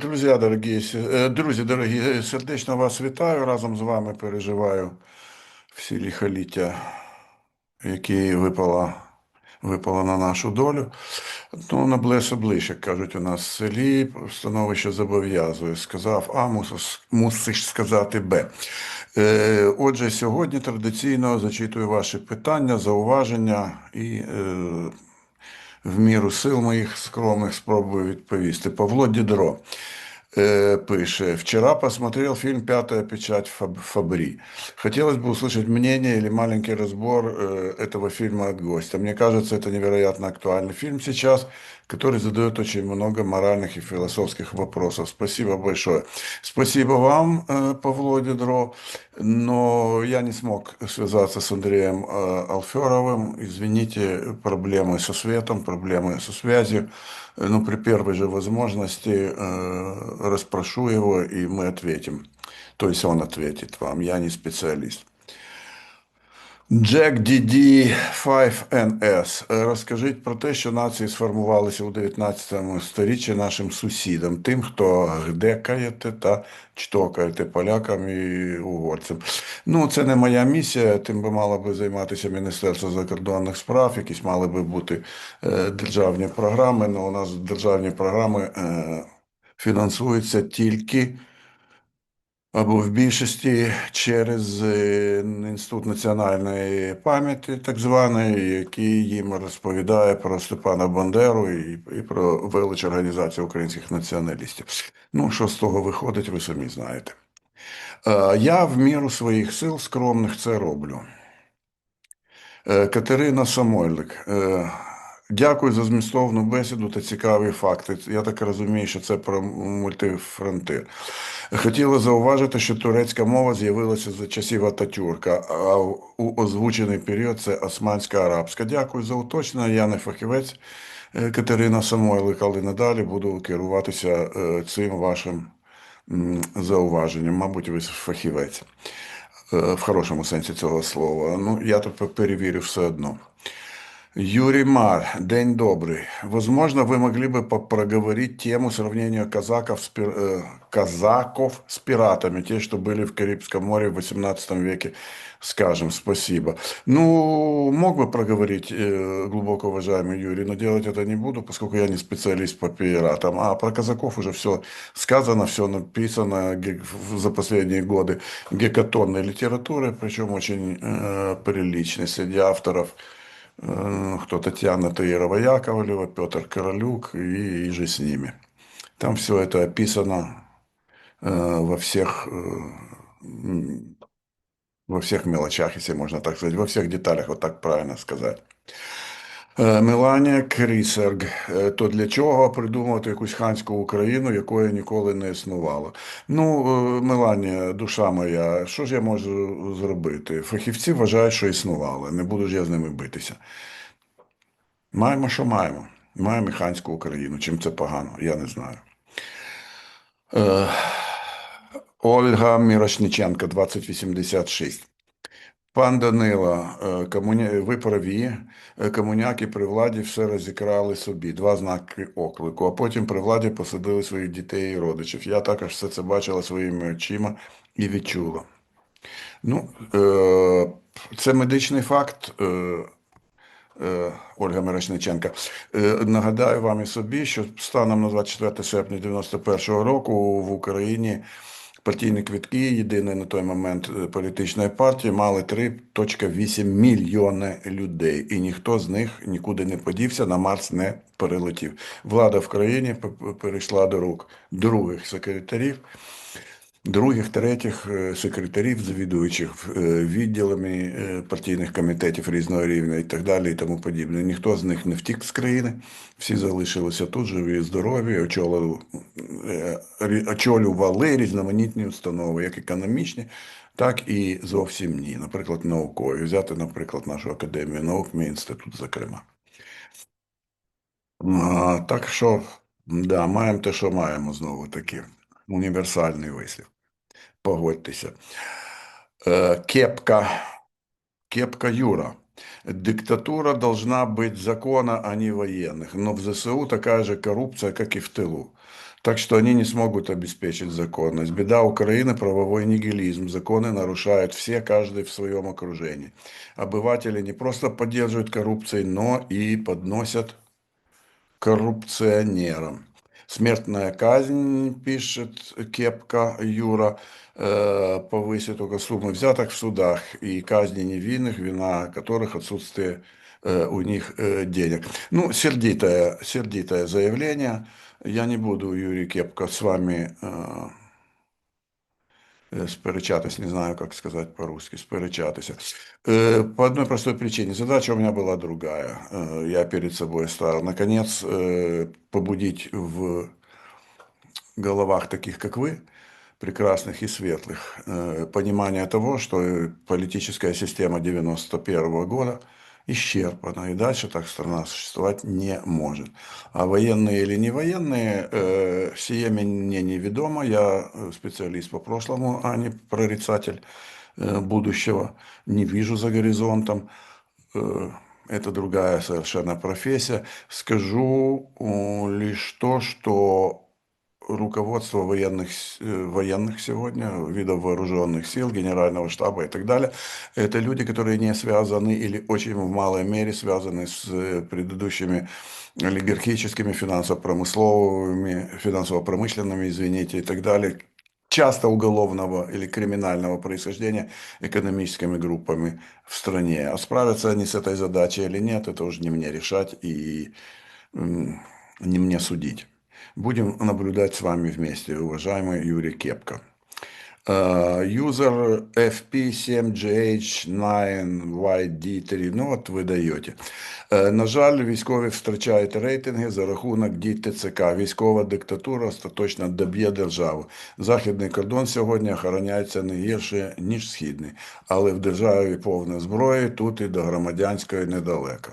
Друзі, дорогі, е, друзі, дорогі, сердечно вас вітаю. Разом з вами переживаю всі ліхоліття, які випало, випало на нашу долю. Ну, на блесе ближче, кажуть у нас в селі, становище зобов'язує. Сказав А, мусиш, мусиш сказати Б. Е, Отже, сьогодні традиційно зачитую ваші питання, зауваження і е, в міру сил моїх скромних спробую відповісти. Павло Дідро э, пише, вчера посмотрел фильм «Пятая печать Фаб- Фабри». Хотелось бы услышать мнение или маленький разбор э, этого фильма от гостя. Мне кажется, это невероятно актуальный фильм сейчас, который задает очень много моральных и философских вопросов. Спасибо большое. Спасибо вам, э, Павло Дедро, но я не смог связаться с Андреем э, Алферовым. Извините, проблемы со светом, проблемы со связью. Э, Ну, при первой же возможности э, расспрошу его, и мы ответим. То есть он ответит вам, я не специалист. Джек DD 5NS. Е, Розкажіть про те, що нації сформувалися у 19 сторіччі нашим сусідам, тим, хто гдекаєте та чтокаєте полякам і угорцям. Ну, це не моя місія, тим би мало би займатися Міністерство закордонних справ, якісь мали би бути е, державні програми. але у нас державні програми е, фінансуються тільки або в більшості через е, Інститут національної пам'яті, так званий, який їм розповідає про Степана Бандеру і, і про велич організації українських націоналістів. Ну, що з того виходить, ви самі знаєте. Е, Я в міру своїх сил скромних це роблю. Е, Катерина Самойлик. Дякую за змістовну бесіду та цікаві факти. Я так розумію, що це про мультифронтир. Хотіла зауважити, що турецька мова з'явилася за часів Ататюрка, а у озвучений період це османська арабська. Дякую за уточнення. Я не фахівець е, Катерина Самойлик, але надалі буду керуватися е, цим вашим зауваженням. Мабуть, ви фахівець е, в хорошому сенсі цього слова. Ну, я тут перевірю все одно. Юрий Мар, день добрый. Возможно, вы могли бы проговорить тему сравнения казаков с, пир- э, казаков с пиратами, те, что были в Карибском море в XVIII веке, скажем, спасибо. Ну, мог бы проговорить, э, глубоко уважаемый Юрий, но делать это не буду, поскольку я не специалист по пиратам. А про казаков уже все сказано, все написано за последние годы гекатонной литературы, причем очень э, приличной среди авторов кто Татьяна Таирова-Яковлева, Петр Королюк и, и же с ними. Там все это описано э, во всех, э, во всех мелочах, если можно так сказать, во всех деталях, вот так правильно сказать. Е, Меланія Крісерг. Е, То для чого придумувати якусь ханську Україну, якої ніколи не існувало? Ну, е, Меланія, душа моя, що ж я можу зробити? Фахівці вважають, що існувало. Не буду ж я з ними битися. Маємо, що маємо. Маємо ханську Україну. Чим це погано? Я не знаю. Е, Ольга Мірошниченка, 2086. Пан Данило, е, комуня... ви праві, Е, комуняки при владі все розікрали собі, два знаки оклику, а потім при владі посадили своїх дітей і родичів. Я також все це бачила своїми очима і відчула. Ну, е, це медичний факт. Ольга Мирошниченка. Нагадаю вам і собі, що станом на 24 серпня 91 року в Україні партійні квітки, єдиної на той момент е, політичної партії, мали 3,8 мільйони людей, і ніхто з них нікуди не подівся, на Марс не перелетів. Влада в країні перейшла до рук других секретарів, других, третіх е, секретарів, завідуючих е, відділами е, партійних комітетів різного рівня і так далі, і тому подібне. Ніхто з них не втік з країни, всі залишилися тут, живі здорові, очолили, е, очолювали різноманітні установи, як економічні, так і зовсім ні. Наприклад, наукові. Взяти, наприклад, нашу академію наук, мій інститут, зокрема. Так що, да, маємо те, що маємо знову таки. Універсальний вислів. Погодьтеся. Кепка. Кепка Юра. Диктатура должна быть закона, а не военных. Но в ЗСУ такая же коррупция, как и в тылу. Так что они не смогут обеспечить законность. Беда Украины – правовой нигилизм. Законы нарушают все, каждый в своем окружении. Обыватели не просто поддерживают коррупцию, но и подносят коррупционерам. Смертная казнь, пишет Кепка Юра, повысит только суммы взяток в судах и казни невинных, вина которых отсутствие э, у них э, денег. Ну, сердитое, сердитое заявление. Я не буду, Юрий Кепка, с вами сперечатись, не знаю, как сказать по-русски, сперечатися. По одной простой причине. Задача у меня была другая. Я перед собой ставил. Наконец, побудить в головах таких, как вы, прекрасных и светлых, понимание того, что политическая система 91 года – исчерпана, и дальше так страна существовать не может. А военные или не военные, э, сие мне неведомо, я специалист по прошлому, а не прорицатель э, будущего, не вижу за горизонтом, э, это другая совершенно профессия. Скажу э, лишь то, что руководство военных, э, военных сегодня, видов вооруженных сил, генерального штаба и так далее, это люди, которые не связаны или очень в малой мере связаны с э, предыдущими олигархическими, финансово-промысловыми, финансово-промышленными, извините, и так далее, часто уголовного или криминального происхождения экономическими группами в стране. А справятся они с этой задачей или нет, это уже не мне решать и не мне судить. Будем наблюдать с вами вместе, уважаемый Юрий Кепка. Юзер FP7GH9YD3, ну от ви даєте. На жаль, військові втрачають рейтинги за рахунок дій ТЦК. Військова диктатура остаточно доб'є державу. Західний кордон сьогодні охороняється не гірше, ніж східний. Але в державі повна зброї тут і до громадянської недалеко.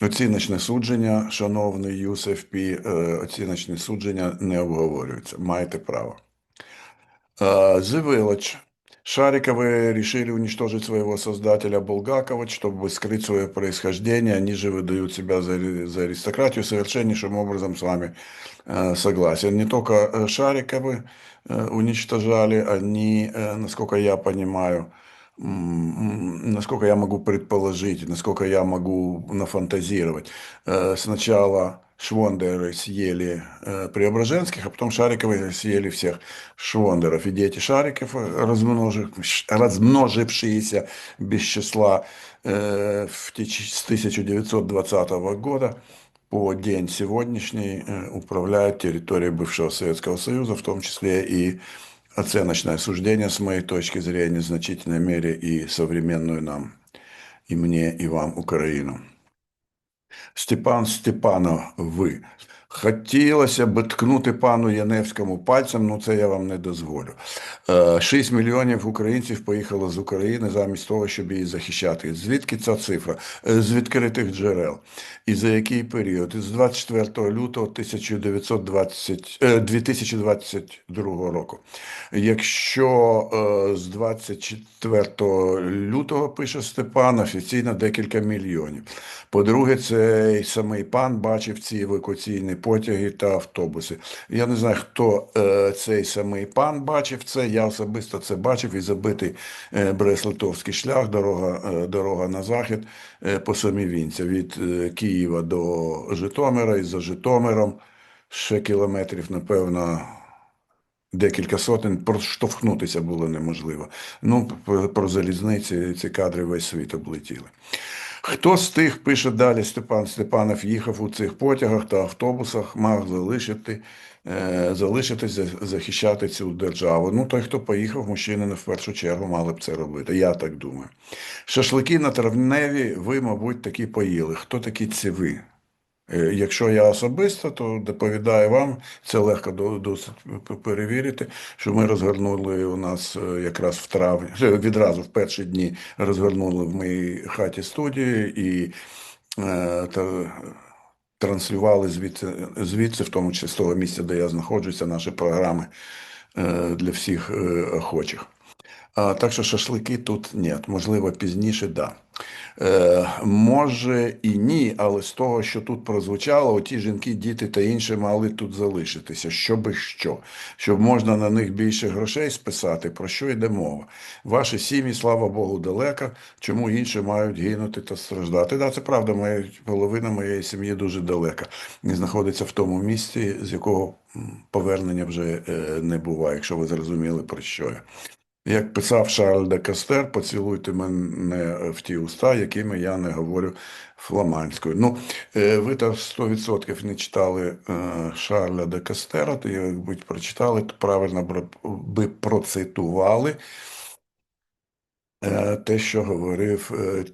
Оціночне судження, шановний Юсеф Пі, е, оціночне судження не обговорюється. Маєте право. The Village. Шариковы решили уничтожить своего создателя Булгакова, чтобы скрыть свое происхождение. Они же выдают себя за, за аристократию. Совершеннейшим образом с вами э, согласен. Не только э, Шариковы э, уничтожали, они, э, насколько я понимаю, насколько я могу предположить, насколько я могу нафантазировать. Э, сначала Швондеры съели э, Преображенских, а потом Шариковы съели всех Швондеров. И дети Шариков, размножившиеся без числа э, с 1920 года по день сегодняшний управляют территорией бывшего Советского Союза, в том числе и оценочное суждение, с моей точки зрения, в значительной мере и современную нам, и мне, и вам, Украину. Степан Степанов, ви Хотілося б ткнути пану Яневському пальцем, ну це я вам не дозволю. 6 е, мільйонів українців поїхало з України замість того, щоб її захищати. Звідки ця цифра? Е, з відкритих джерел. І за який період? З 24 лютого 1920, 2022 е, року. Якщо з 24 лютого пише Степан, офіційно декілька мільйонів. По-друге, цей самий пан бачив ці евакуаційні потяги та автобуси. Я не знаю, хто е, цей самий пан бачив це. Я особисто це бачив і забитий е, Брест-Литовський шлях, дорога е, дорога на захід е, по самій Вінця від е, Києва до Житомира і за Житомиром ще кілометрів, напевно. Декілька сотень проштовхнутися було неможливо. Ну, про залізниці ці кадри весь світ облетіли. Хто з тих, пише далі Степан Степанов, їхав у цих потягах та автобусах, мав залишити, е, залишитися, захищати цю державу. Ну, той, хто поїхав, мужчини не в першу чергу мали б це робити. Я так думаю. Шашлики на травневі, ви, мабуть, такі поїли. Хто такі ці ви? Е, якщо я особисто, то доповідаю вам, це легко досить перевірити, що ми розгорнули у нас е, якраз в травні, відразу в перші дні розгорнули в моїй хаті студії і е, та, транслювали звідси, звідси, в тому числі з того місця, де я знаходжуся, наші програми для всіх охочих. Так що шашлики тут ні, можливо, пізніше, да. Е, може і ні, але з того, що тут прозвучало, оті жінки, діти та інші мали тут залишитися. Щоби що, щоб можна на них більше грошей списати, про що йде мова? Ваші сім'ї, слава Богу, далека, чому інші мають гинути та страждати? Да, це правда, моя половина моєї сім'ї дуже далека. Не знаходиться в тому місці, з якого повернення вже е, не буває, якщо ви зрозуміли, про що я. Як писав Шарль де Кастер, поцілуйте мене в ті уста, якими я не говорю фламандською. Ну, е, ви там 100% не читали е, Шарля де Кастера, то якби прочитали, то правильно би процитували е, те, що говорив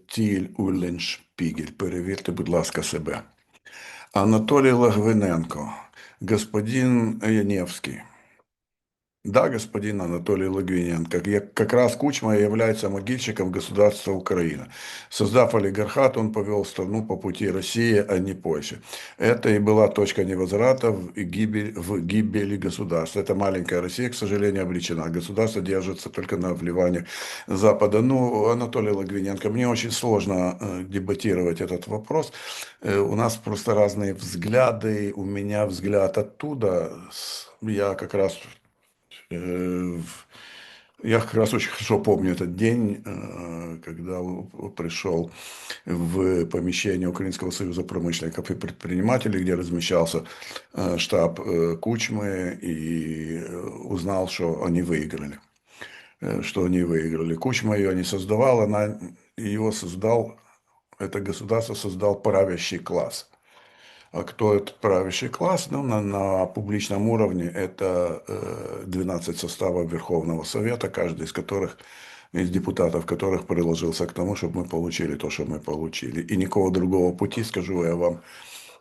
Тіль Улленшпігель. Перевірте, будь ласка, себе. Анатолій Лагвиненко, господин Яневський. Да, господин Анатолий Лагвиненко, как раз Кучма является могильщиком государства Украина. Создав олигархат, он повел страну по пути России, а не Польши. Это и была точка невозврата в, гибель, в гибели государства. Это маленькая Россия, к сожалению, обречена. Государство держится только на вливании Запада. Ну, Анатолий Лагвиненко, мне очень сложно э, дебатировать этот вопрос. Э, у нас просто разные взгляды. У меня взгляд оттуда. Я как раз я как раз очень хорошо помню этот день, э, когда пришел в помещение Украинского союза промышленников и предпринимателей, где размещался э, штаб Кучмы, и узнал, что они выиграли. Что они выиграли. Кучма ее не создавал, она его создал, это государство создал правящий класс. А кто этот правящий класс? Ну, на, на публичном уровне это 12 э, составов Верховного Совета, каждый из которых из депутатов, которых приложился к тому, чтобы мы получили то, что мы получили. И никакого другого пути, скажу я вам,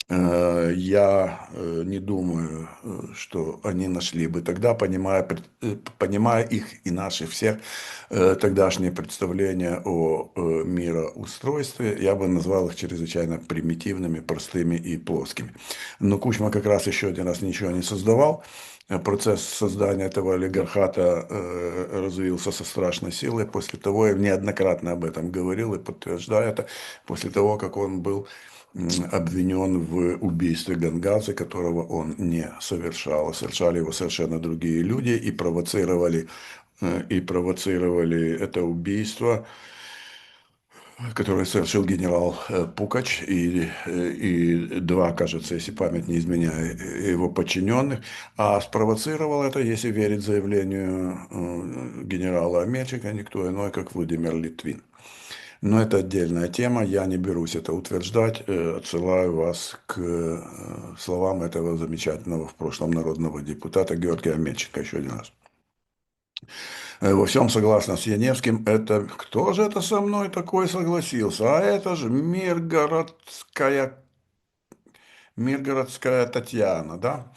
я э, не думаю, э, что они нашли бы тогда, понимая, понимая их и наши всех тогдашние представления о мироустройстве, я бы назвал их чрезвычайно примитивными, простыми и плоскими. Но Кучма как раз еще один раз ничего не создавал. Процесс создания этого олигархата развился со страшной силой. После того, я неоднократно об этом говорил и подтверждаю это, после того, как он был обвинен в убийстве Гангадзе, которого он не совершал. Совершали его совершенно другие люди и провоцировали, э, и провоцировали это убийство, которое совершил генерал э, Пукач и, э, и два, кажется, если память не изменяет, его подчиненных. А спровоцировал это, если верить заявлению генерала Амельчика, никто иной, как Владимир Литвин. Но это отдельная тема, я не берусь это утверждать, э, отсылаю вас к э, словам этого замечательного в прошлом народного депутата Георгия Мельченко еще один раз. Э, во всем согласно с Яневским, это кто же это со мной такой согласился? А это же Миргородская, Миргородская Татьяна, да?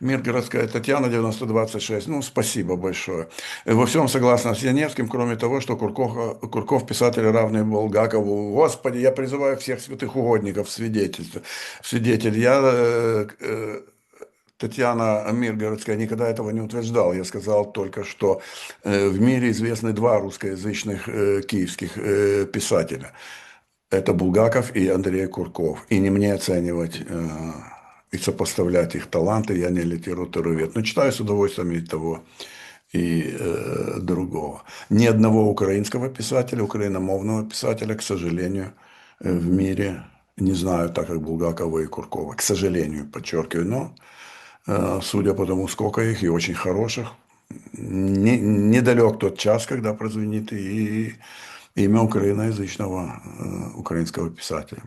Миргородская Татьяна, 9026. Ну, спасибо большое. Во всем согласна с Яневским, кроме того, что Курков, Курков писатель равный Булгакову. Господи, я призываю всех святых угодников свидетельств. Свидетель, я... Э, э, Татьяна Миргородская никогда этого не утверждала. Я сказал только, что э, в мире известны два русскоязычных э, киевских э, писателя. Это Булгаков и Андрей Курков. И не мне оценивать и сопоставлять их таланты. Я не литературовед, но читаю с удовольствием и того, и другого. Ни одного украинского писателя, украиномовного писателя, к сожалению, в мире не знаю, так как Булгакова и Куркова. К сожалению, подчеркиваю, но судя по тому, сколько их, и очень хороших, не, недалек тот час, когда прозвенит и имя украиноязычного э, украинского писателя.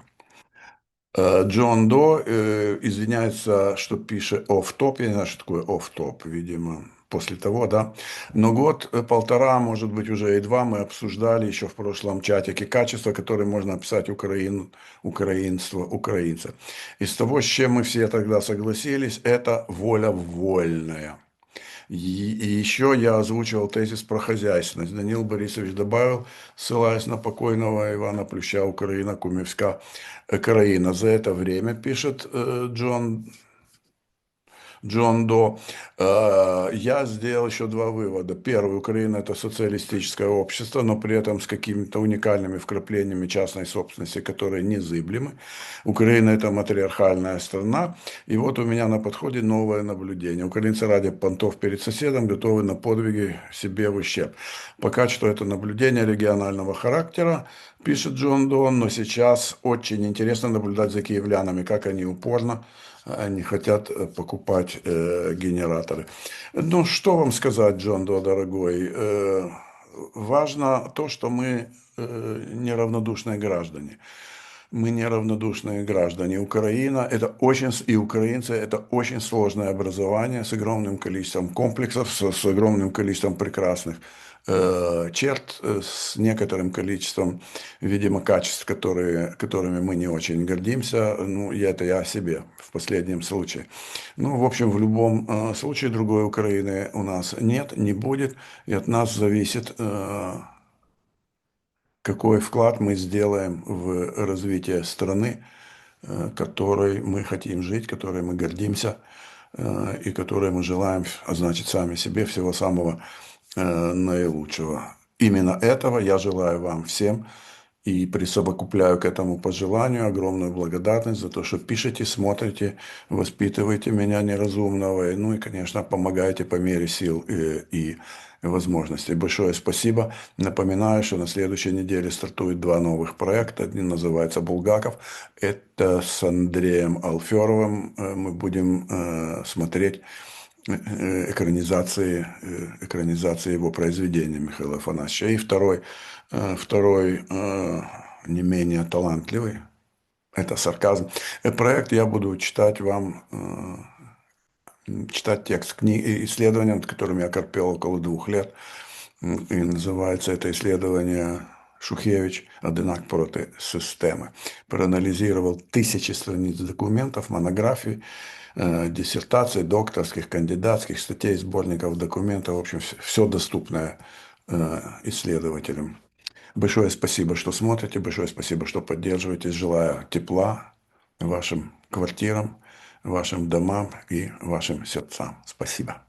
Э, Джон До э, извиняется, что пишет оф-топ. Я не знаю, что такое оф-топ, видимо, после того, да. Но год-полтора, э, может быть, уже и два мы обсуждали еще в прошлом чатике качества, которые можно описать украин, украинство, украинца. Из того, с чем мы все тогда согласились, это воля вольная. И еще я озвучивал тезис про хозяйственность. Данил Борисович добавил, ссылаясь на покойного Ивана Плюща, Украина, Кумевска, Краина. За это время, пишет э, Джон Джон До, э, я сделал еще два вывода. Первый, Украина это социалистическое общество, но при этом с какими-то уникальными вкраплениями частной собственности, которые незыблемы. Украина это матриархальная страна. И вот у меня на подходе новое наблюдение. Украинцы ради понтов перед соседом готовы на подвиги себе в ущерб. Пока что это наблюдение регионального характера, пишет Джон Дон, но сейчас очень интересно наблюдать за киевлянами, как они упорно они хотят э, покупать э, генераторы. Ну, что вам сказать, Джон До, дорогой? Э, важно то, что мы э, неравнодушные граждане. Мы неравнодушные граждане. Украина это очень, и украинцы это очень сложное образование с огромным количеством комплексов, с, с огромным количеством прекрасных Э, черт э, с некоторым количеством, видимо, качеств, которые, которыми мы не очень гордимся. Ну, я это я о себе в последнем случае. Ну, в общем, в любом э, случае другой Украины у нас нет, не будет. И от нас зависит, какой вклад мы сделаем в развитие страны, которой мы хотим жить, которой мы гордимся и которой мы желаем, а значит, сами себе всего самого наилучшего. Именно этого я желаю вам всем и присовокупляю к этому пожеланию огромную благодарность за то, что пишете, смотрите, воспитываете меня неразумного, ну и, конечно, помогаете по мере сил и, и возможностей. Большое спасибо. Напоминаю, что на следующей неделе стартует два новых проекта. Один называется «Булгаков». Это с Андреем Алферовым. Э, мы будем э, смотреть Э, экранизации, э, экранизации его произведения Михаила Афанасьевича. И второй, э, второй не менее талантливый, это сарказм. Проект я буду читать вам, читать текст книги, исследования, над которым я корпел около двух лет. И называется это исследование Шухевич «Одинак проти системи». Проанализировал тысячи страниц документов, монографий, диссертаций, докторских, кандидатских, статей, сборников, документов, в общем, все доступное исследователям. Большое спасибо, что смотрите, большое спасибо, что поддерживаете. Желаю тепла вашим квартирам, вашим домам и вашим сердцам. Спасибо.